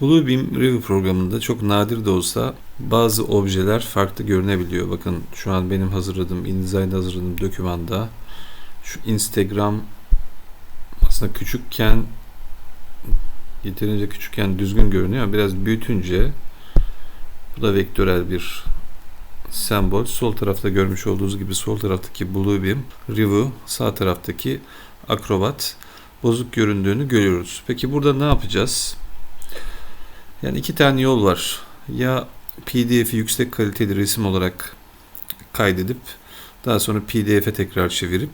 Bluebeam Review programında çok nadir de olsa bazı objeler farklı görünebiliyor. Bakın şu an benim hazırladığım, InDesign'da hazırladığım dokümanda şu Instagram aslında küçükken yeterince küçükken düzgün görünüyor ama biraz büyütünce bu da vektörel bir sembol. Sol tarafta görmüş olduğunuz gibi sol taraftaki Bluebeam Review, sağ taraftaki Acrobat bozuk göründüğünü görüyoruz. Peki burada ne yapacağız? Yani iki tane yol var. Ya PDF'i yüksek kaliteli resim olarak kaydedip daha sonra PDF'e tekrar çevirip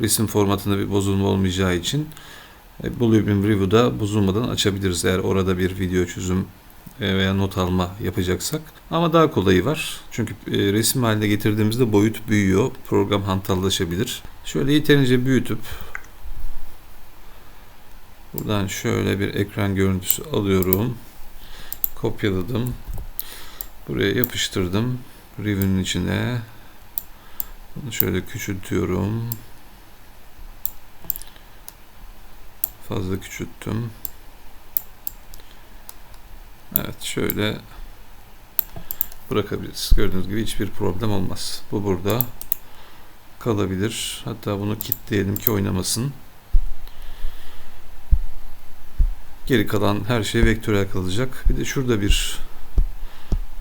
resim formatında bir bozulma olmayacağı için e, Bluebeam Review'da bozulmadan açabiliriz eğer orada bir video çözüm e, veya not alma yapacaksak. Ama daha kolayı var. Çünkü e, resim haline getirdiğimizde boyut büyüyor. Program hantallaşabilir. Şöyle yeterince büyütüp buradan şöyle bir ekran görüntüsü alıyorum. Kopyaladım. Buraya yapıştırdım. Review'nin içine. Bunu şöyle küçültüyorum. Fazla küçülttüm. Evet şöyle bırakabiliriz. Gördüğünüz gibi hiçbir problem olmaz. Bu burada kalabilir. Hatta bunu kilitleyelim ki oynamasın. Geri kalan her şey vektörel kalacak. Bir de şurada bir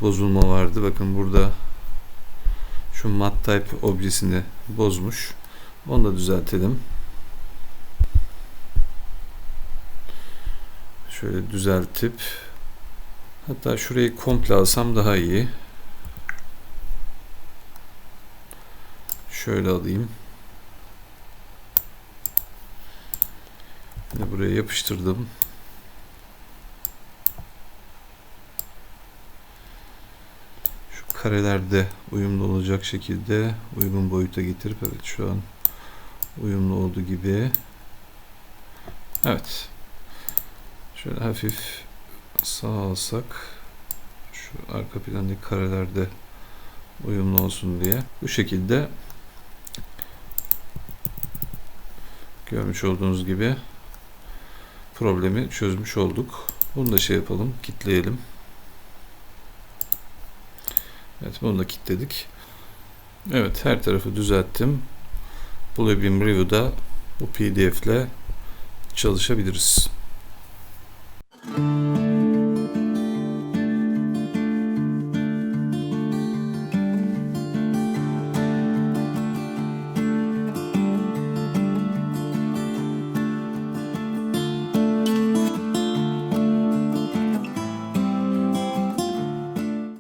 bozulma vardı. Bakın burada şu mat type objesini bozmuş. Onu da düzeltelim. Şöyle düzeltip hatta şurayı komple alsam daha iyi. Şöyle alayım. Yine buraya yapıştırdım. Şu karelerde uyumlu olacak şekilde uygun boyuta getirip evet şu an uyumlu olduğu gibi. Evet. Şöyle hafif sağ alsak şu arka plandaki karelerde uyumlu olsun diye. Bu şekilde görmüş olduğunuz gibi problemi çözmüş olduk. Bunu da şey yapalım, kitleyelim. Evet, bunu da kilitledik. Evet, her tarafı düzelttim. Bluebeam Review'da bu PDF ile çalışabiliriz.